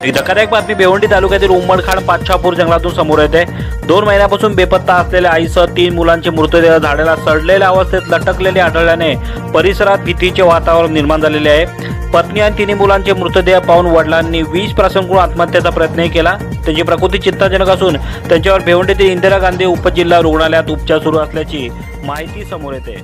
एक धक्कादायक बातमी भिवंडी तालुक्यातील उमरखाड पाचशापूर जंगलातून समोर येते. दोन महिन्यापासून बेपत्ता असलेल्या आईसह तीन मुलांचे मृतदेह झाडाला सडलेल्या अवस्थेत लटकलेले आढळल्याने परिसरात भीतीचे वातावरण निर्माण झालेले आहे. पत्नी आणि तिन्ही मुलांचे मृतदेह पाहून वडिलांनी वीज प्राशन करून आत्महत्येचा प्रयत्नही केला. त्यांची प्रकृती चिंताजनक असून त्यांच्यावर भेवंडीतील इंदिरा गांधी उपजिल्हा रुग्णालयात उपचार सुरू असल्याची माहिती समोर येते.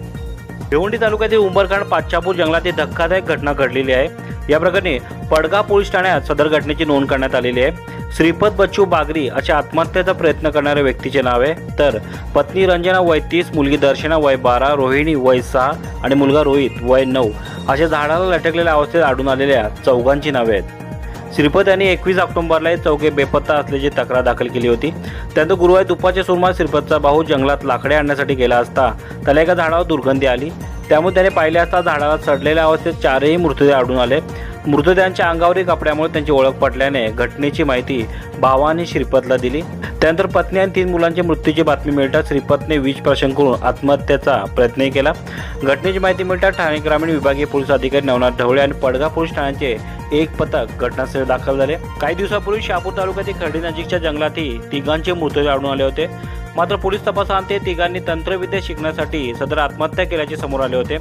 भिवंडी तालुक्यातील उंबरखंड पाचशापूर जंगलात धक्कादायक घटना घडलेली आहे. या प्रकरणी पडगा पोलीस ठाण्यात सदर घटनेची नोंद करण्यात आलेली आहे. श्रीपद बच्चू बागरी अशा आत्महत्येचा प्रयत्न करणाऱ्या व्यक्तीचे नाव आहे. तर पत्नी रंजना वय तीस मुलगी दर्शना वय बारा रोहिणी वय सहा आणि मुलगा रोहित वय नऊ अशा झाडाला लटकलेल्या अवस्थेत आढळून आलेल्या चौघांची नावे आहेत. श्रीपत यांनी एकवीस ऑक्टोबरला हे चौघे बेपत्ता असल्याची तक्रार दाखल केली होती. त्यानंतर गुरुवारी दुपारच्या सुमारास श्रीपतचा भाऊ जंगलात लाकडे आणण्यासाठी गेला असता त्याला एका झाडावर दुर्गंधी आली. त्यामुळे त्याने पाहिले असता झाडाला सडलेल्या अवस्थेत चारही मृतदेह आढळून आले. मृतदेहांच्या अंगावरील कपड्यामुळे त्यांची ओळख पटल्याने घटनेची माहिती भावाने श्रीपतला दिली. त्यानंतर पत्नी आणि तीन मुलांच्या मृत्यूची बातमी मिळताच श्रीपतने वीज प्राशन करून आत्महत्येचा प्रयत्नही केला. घटनेची माहिती मिळताच ठाणे ग्रामीण विभागीय पोलीस अधिकारी नवनाथ ढवळे आणि पडगा पोलीस ठाण्याचे एक पथक घटनास्थळी दाखल झाले. काही दिवसापूर्वी शहापूर तालुक्यातील खर्डी नजीकच्या जंगलातही तिघांचे मृतदेह आढळून आले होते. मात्र पोलीस तपासांत तिघांनी तंत्रविद्या शिकण्यासाठी सदर आत्महत्या केल्याचे समोर आले होते.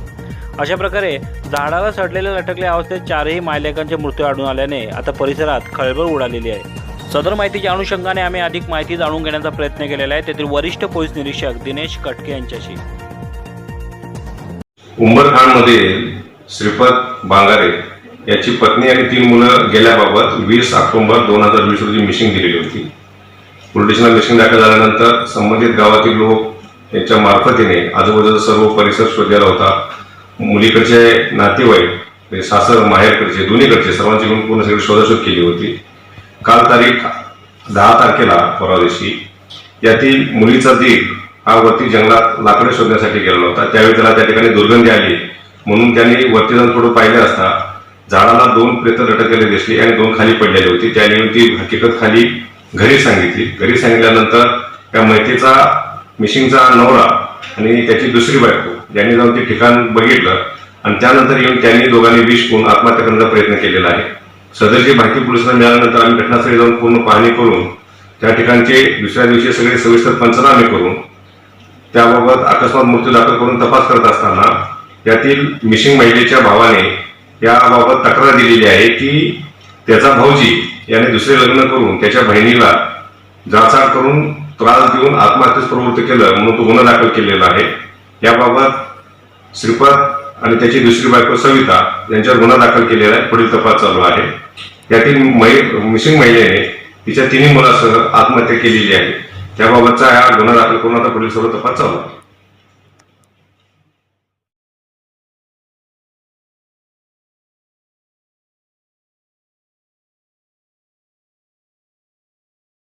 अशा प्रकारे झाडाला सडलेल्या लटकल्या अवस्थेत चारही मायलेकांचे मृत्यू आढळून आल्याने आता परिसरात खळबळ उडालेली आहे. सदर माहितीच्या अनुषंगाने आम्ही अधिक माहिती जाणून घेण्याचा प्रयत्न केलेला आहे. तेथील वरिष्ठ पोलीस निरीक्षक दिनेश कटके यांच्याशी. उंबरखांडमध्ये श्रीपद बांगारे याची पत्नी आणि तीन मुलं गेल्याबाबत वीस ऑक्टोबर दोन हजार वीस रोजी मिशिंग दिलेली होती. पोलीस स्टेशनला मिशिंग दाखल झाल्यानंतर संबंधित गावातील लोक यांच्या मार्फतीने आजूबाजूचा सर्व परिसर शोधलेला होता. मुलीकडचे नातेवाईक म्हणजे सासर माहेरकडचे दोन्हीकडचे सर्वांची मिळून पूर्ण सगळी शोधाशोध केली होती. काल तारीख दहा तारखेला परवा दिवशी. यातील मुलीचा दीप हा वरती जंगलात लाकडे शोधण्यासाठी गेलेला होता. त्यावेळी त्याला त्या ठिकाणी दुर्गंधी आली. म्हणून त्यांनी वरती जाऊन थोडं पाहिलं असता झाडाला दोन प्रेत लटकलेले दिसली आणि दोन खाली पडलेली होती. त्याने ती हकीकत खाली घरी सांगितली. घरी सांगितल्यानंतर त्या मैतीचा मिशिंगचा नवरा आणि त्याची दुसरी बायको यांनी जाऊन ते ठिकाण बघितलं आणि त्यानंतर येऊन त्यांनी दोघांनी विष कोण आत्महत्या करण्याचा प्रयत्न केलेला आहे. सदरची माहिती पोलिसांना मिळाल्यानंतर आम्ही घटनास्थळी जाऊन पूर्ण पाहणी करून त्या ठिकाणचे दुसऱ्या दिवशी सगळे सविस्तर पंचनामे करून त्याबाबत अकस्मात मृत्यू दाखल करून तपास करत असताना यातील मिशिंग महिलेच्या भावाने याबाबत तक्रार दिलेली आहे की त्याचा भाऊजी याने दुसरे लग्न करून त्याच्या बहिणीला जाचाड करून त्रास देऊन आत्महत्येस प्रवृत्त केलं म्हणून तो गुन्हा दाखल केलेला आहे. याबाबत श्रीपद आणि त्याची दुसरी बायको सविता यांच्यावर गुन्हा दाखल केलेला आहे. पुढील तपास चालू आहे. यातील मिसिंग मिशिंग महिलेने तिच्या तिन्ही मुलासह आत्महत्या केलेली आहे. त्याबाबतचा हा गुन्हा दाखल करून आता पुढील सर्व तपास चालू आहे.